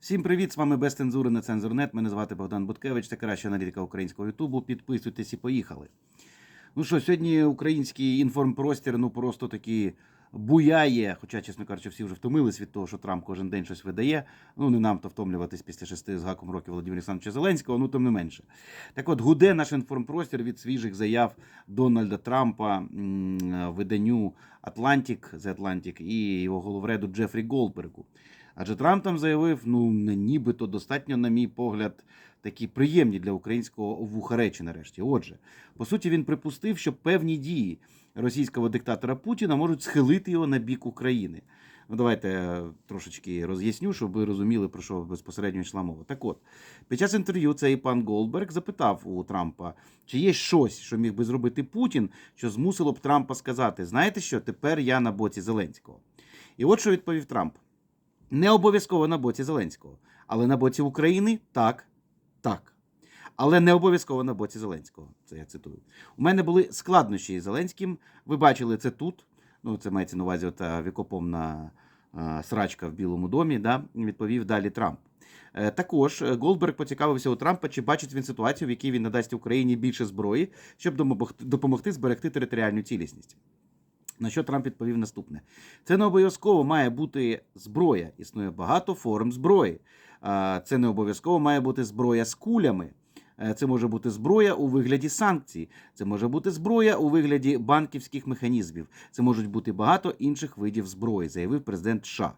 Всім привіт! З вами без цензури на цензурнет. Мене звати Богдан Буткевич, це краща аналітика українського Ютубу. Підписуйтесь і поїхали. Ну що, сьогодні український інформпростір ну просто таки буяє. Хоча, чесно кажучи, всі вже втомились від того, що Трамп кожен день щось видає. Ну не нам то втомлюватись після шести з гаком років Володимира Олександровича Зеленського, ну тим не менше. Так от гуде наш інформпростір від свіжих заяв Дональда Трампа виданню Атлантик The Atlantic і його головреду Джефрі Голдбергу. Адже Трамп там заявив, ну нібито достатньо, на мій погляд, такі приємні для українського вуха речі нарешті. Отже, по суті, він припустив, що певні дії російського диктатора Путіна можуть схилити його на бік України. Ну, давайте трошечки роз'ясню, щоб ви розуміли, про що безпосередньо йшла мова. Так от, під час інтерв'ю цей пан Голдберг запитав у Трампа, чи є щось, що міг би зробити Путін, що змусило б Трампа сказати: знаєте що, тепер я на боці Зеленського. І от що відповів Трамп. Не обов'язково на боці Зеленського, але на боці України так, так. Але не обов'язково на боці Зеленського. Це я цитую. У мене були складнощі із Зеленським. Ви бачили це тут. Ну, це мається на увазі ота вікопомна е, срачка в Білому домі, да, відповів далі Трамп. Е, Також е, Голдберг поцікавився у Трампа, чи бачить він ситуацію, в якій він надасть Україні більше зброї, щоб допомогти зберегти територіальну цілісність. На що Трамп відповів наступне: це не обов'язково має бути зброя. Існує багато форм зброї. Це не обов'язково має бути зброя з кулями. Е, Це може бути зброя у вигляді санкцій. Це може бути зброя у вигляді банківських механізмів. Це можуть бути багато інших видів зброї, заявив президент США.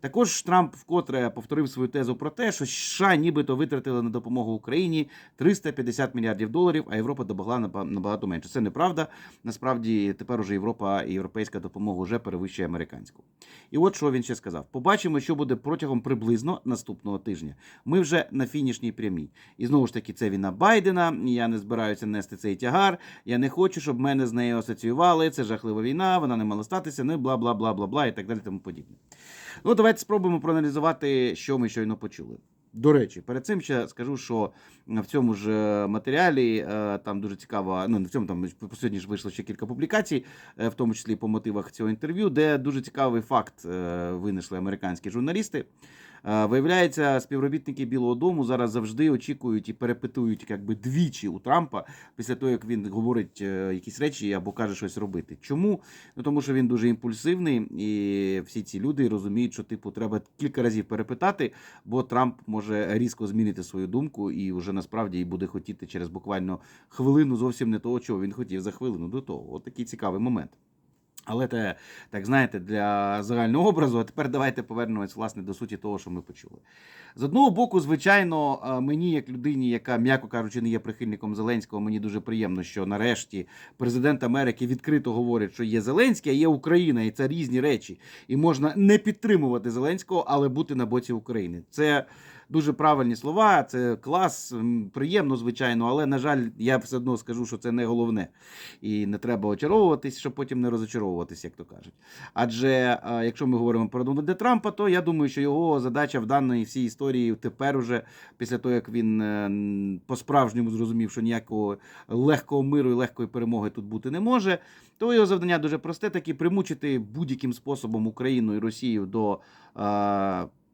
Також Трамп вкотре повторив свою тезу про те, що США нібито витратили на допомогу Україні 350 мільярдів доларів, а Європа добагла набагато менше. Це неправда. Насправді тепер уже Європа і європейська допомога вже перевищує американську. І от що він ще сказав: побачимо, що буде протягом приблизно наступного тижня. Ми вже на фінішній прямій. І знову ж таки, це війна Байдена. Я не збираюся нести цей тягар. Я не хочу, щоб мене з нею асоціювали. Це жахлива війна, вона не мала статися, ну бла бла бла бла бла і так далі. Тому подібне. Ну, давайте спробуємо проаналізувати, що ми щойно почули. До речі, перед цим ще скажу, що в цьому ж е, матеріалі е, там дуже цікаво, ну не в цьому там сьогодні ж вийшло ще кілька публікацій, е, в тому числі по мотивах цього інтерв'ю, де дуже цікавий факт винесли американські журналісти. Виявляється, співробітники Білого Дому зараз завжди очікують і перепитують якби двічі у Трампа після того, як він говорить е, якісь речі або каже щось робити. Чому? Ну тому що він дуже імпульсивний, і всі ці люди розуміють, що типу треба кілька разів перепитати, бо Трамп може різко змінити свою думку і вже насправді буде хотіти через буквально хвилину зовсім не того, чого він хотів за хвилину до того. От такий цікавий момент. Але те, так знаєте, для загального образу. А тепер давайте повернемось власне до суті того, що ми почули. З одного боку, звичайно, е, мені, як людині, яка, м'яко кажучи, не є прихильником Зеленського, мені дуже приємно, що нарешті президент Америки відкрито говорить, що є Зеленський, а є Україна, і це різні речі. І можна не підтримувати Зеленського, але бути на боці України. Це дуже правильні слова, це клас, приємно, звичайно, але на жаль, я все одно скажу, що це не головне. І не треба очаровуватись, щоб потім не розочаровуватись, як то кажуть. Адже якщо ми говоримо про Дональда Трампа, то я думаю, що його задача в даній всій історії тепер уже після того, як він е, по-справжньому зрозумів, що ніякого легкого миру і легкої перемоги тут бути не може, то його завдання дуже просте: таки примучити будь-яким способом Україну і Росію до.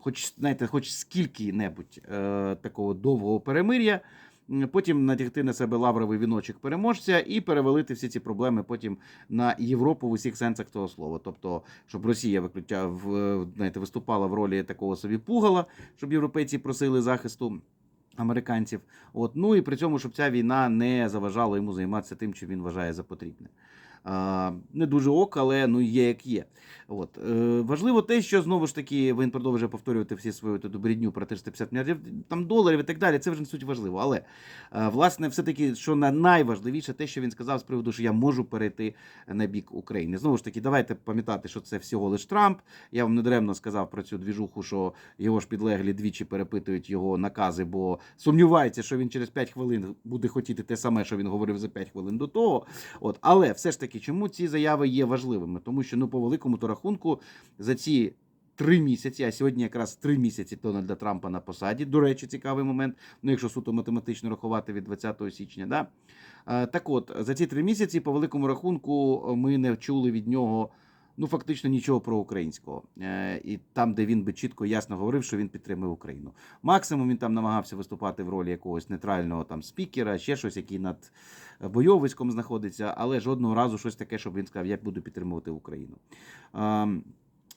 Е, Хоч знаєте, хоч скільки-небудь е, такого довгого перемир'я, потім натягти на себе лавровий віночок переможця і перевалити всі ці проблеми потім на Європу в усіх сенсах того слова. Тобто, щоб Росія виключа, в, знаєте, виступала в ролі такого собі пугала, щоб європейці просили захисту. Американців, от ну і при цьому, щоб ця війна не заважала йому займатися тим, що він вважає за потрібне. Не дуже ок, але ну є як є. От е, важливо те, що знову ж таки він продовжує повторювати всі свою ту добрідню про 350 мільярдів там доларів і так далі. Це вже не суть важливо. Але е, власне, все таки, що на найважливіше, те, що він сказав з приводу, що я можу перейти на бік України. Знову ж таки, давайте пам'ятати, що це всього лиш Трамп. Я вам недаремно сказав про цю двіжуху, що його ж підлеглі двічі перепитують його накази, бо сумніваються, що він через 5 хвилин буде хотіти те саме, що він говорив за 5 хвилин до того. От, але все ж таки, чому ці заяви є важливими? Тому що ну по великому то рахунку за ці. Три місяці, а сьогодні якраз три місяці Дональда Трампа на посаді. До речі, цікавий момент. Ну, якщо суто математично рахувати від 20 січня. Да? Е, Так от, за ці три місяці, по великому рахунку, ми не чули від нього ну фактично нічого про українського. Е, І там, де він би чітко ясно говорив, що він підтримує Україну. Максимум він там намагався виступати в ролі якогось нейтрального там спікера, ще щось, який над бойовиськом знаходиться, але жодного разу щось таке, щоб він сказав, я буду підтримувати Україну. Ем,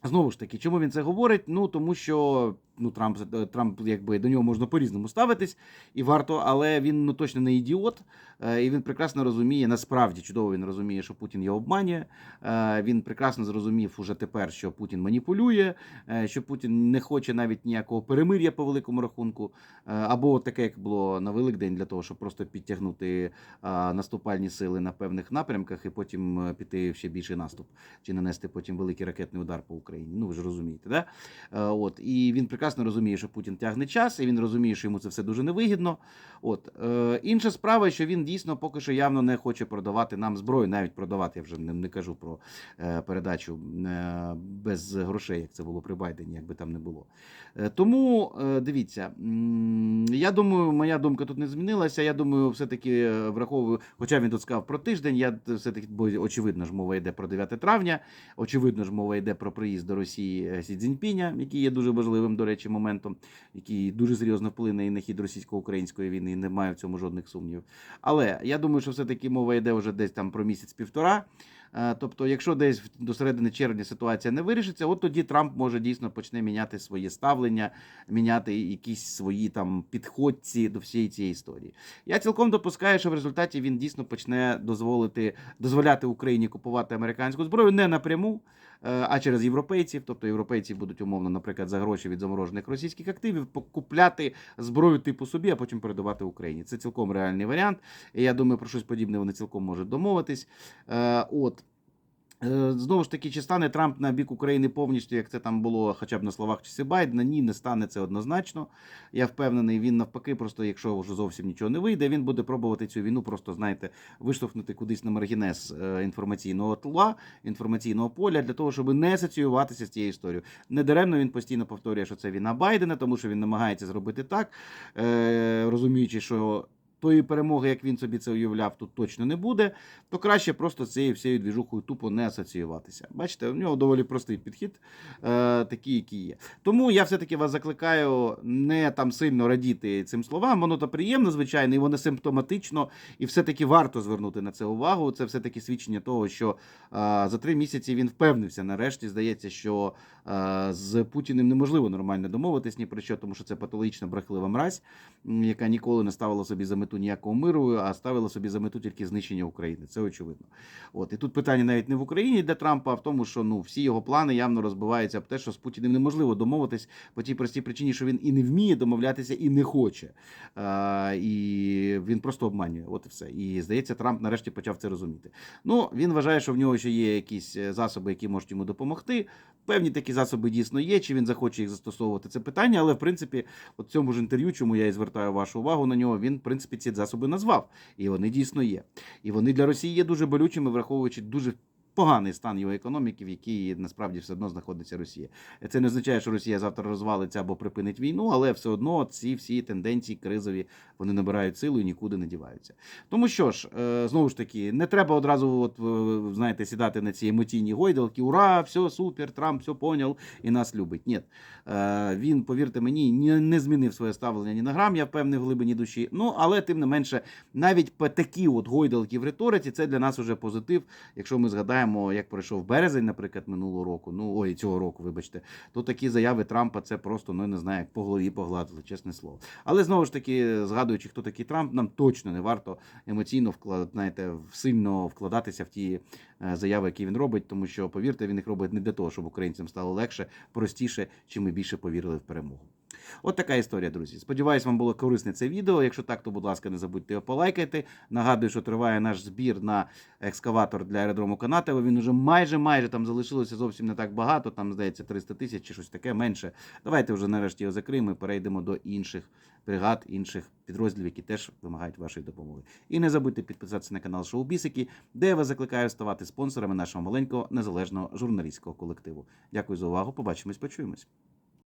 Знову ж таки, чому він це говорить? Ну тому що ну Трамп Трамп, якби до нього можна по-різному ставитись, і варто, але він ну точно не ідіот, е, і він прекрасно розуміє, насправді чудово він розуміє, що Путін його обманює. Е, Він прекрасно зрозумів уже тепер, що Путін маніпулює, е, що Путін не хоче навіть ніякого перемир'я по великому рахунку, е, або таке, як було на Великдень, для того, щоб просто підтягнути е, наступальні сили на певних напрямках і потім е, піти в ще більший наступ, чи нанести потім великий ракетний удар по Україні. Ну ви ж розумієте, да? Е, От і він прекрасно розуміє, що Путін тягне час, і він розуміє, що йому це все дуже невигідно. От е, інша справа, що він дійсно поки що явно не хоче продавати нам зброю, навіть продавати. Я вже не, не кажу про е, передачу е, без грошей, як це було при Байдені, як би там не було. Е, тому е, дивіться, я думаю, моя думка тут не змінилася. Я думаю, все-таки е, враховую, хоча він тут сказав про тиждень, я все-таки, бо очевидно ж мова йде про 9 травня. Очевидно ж, мова йде про приїзд до Росії е, Сі Цзіньпіня, який є дуже важливим, до речі, моментом, який дуже серйозно вплине і на хід російсько-української війни, і немає в цьому жодних сумнівів. Але я думаю, що все-таки мова йде вже десь там про місяць-півтора. Е, Тобто, якщо десь до середини червня ситуація не вирішиться, от тоді Трамп може дійсно почне міняти своє ставлення, міняти якісь свої там підходці до всієї цієї історії. Я цілком допускаю, що в результаті він дійсно почне дозволити дозволяти Україні купувати американську зброю не напряму, а через європейців. Тобто європейці будуть умовно, наприклад, за гроші від заморожених російських активів купляти зброю типу собі, а потім передавати Україні. Це цілком реальний варіант. І я думаю, про щось подібне вони цілком можуть домовитись. Е, От. Е, Знову ж таки, чи стане Трамп на бік України повністю, як це там було хоча б на словах часи Байдена? Ні, не стане це однозначно. Я впевнений, він навпаки, просто якщо вже зовсім нічого не вийде, він буде пробувати цю війну, просто знаєте, виштовхнути кудись на маргінез е, інформаційного тла, інформаційного поля для того, щоб не асоціюватися з цією історією. Недаремно він постійно повторює, що це війна Байдена, тому що він намагається зробити так, е, розуміючи, що. Тої перемоги, як він собі це уявляв, тут точно не буде, то краще просто цією всією двіжухою тупо не асоціюватися. Бачите, у нього доволі простий підхід, е, такий, який є. Тому я все-таки вас закликаю не там сильно радіти цим словам. Воно то приємно, звичайно, і воно симптоматично, і все-таки варто звернути на це увагу. Це все-таки свідчення того, що е, за три місяці він впевнився. Нарешті здається, що е, з Путіним неможливо нормально домовитись ні про що, тому що це патологічна брехлива мразь, яка ніколи не ставила собі за мету ніякого миру, а ставила собі за мету тільки знищення України. Це очевидно. От і тут питання навіть не в Україні для Трампа, а в тому, що ну всі його плани явно розбиваються об те, що з Путіним неможливо домовитись по тій простій причині, що він і не вміє домовлятися, і не хоче. А, і він просто обманює. От і все. І здається, Трамп нарешті почав це розуміти. Ну він вважає, що в нього ще є якісь е, засоби, які можуть йому допомогти. Певні такі засоби дійсно є. Чи він захоче їх застосовувати? Це питання, але в принципі, от цьому ж інтерв'ю, чому я і звертаю вашу увагу на нього, він в принципі ці засоби назвав, і вони дійсно є. І вони для Росії є дуже болючими, враховуючи дуже. Поганий стан його економіки, в якій насправді все одно знаходиться Росія. Це не означає, що Росія завтра розвалиться або припинить війну, але все одно ці всі тенденції кризові вони набирають силу і нікуди не діваються. Тому що ж, е, знову ж таки, не треба одразу, от е, знаєте, сідати на ці емоційні гойдалки. Ура, все супер, Трамп все поняв і нас любить. Ні, Е, він, повірте мені, ні- не змінив своє ставлення ні на грам, я впевнений в глибині душі. Ну але тим не менше, навіть такі от гойдалки в риториці, це для нас уже позитив. Якщо ми згадаємо, як пройшов березень, наприклад, минулого року, ну ой, цього року, вибачте, то такі заяви Трампа це просто ну не знаю, як по голові погладили, чесне слово. Але знову ж таки, згадуючи, хто такий Трамп, нам точно не варто емоційно вклад, знаєте, сильно вкладатися в ті е, заяви, які він робить, тому що повірте, він їх робить не для того, щоб українцям стало легше, простіше, чи ми більше повірили в перемогу. От така історія, друзі. Сподіваюсь, вам було корисне це відео. Якщо так, то будь ласка, не забудьте його полайкати. Нагадую, що триває наш збір на екскаватор для аеродрому Канатово. Він уже майже майже там залишилося зовсім не так багато. Там здається 300 тисяч чи щось таке менше. Давайте вже нарешті його закриємо і перейдемо до інших бригад, інших підрозділів, які теж вимагають вашої допомоги. І не забудьте підписатися на канал Шоу Бісики, де я вас закликаю ставати спонсорами нашого маленького незалежного журналістського колективу. Дякую за увагу. Побачимось, почуємось.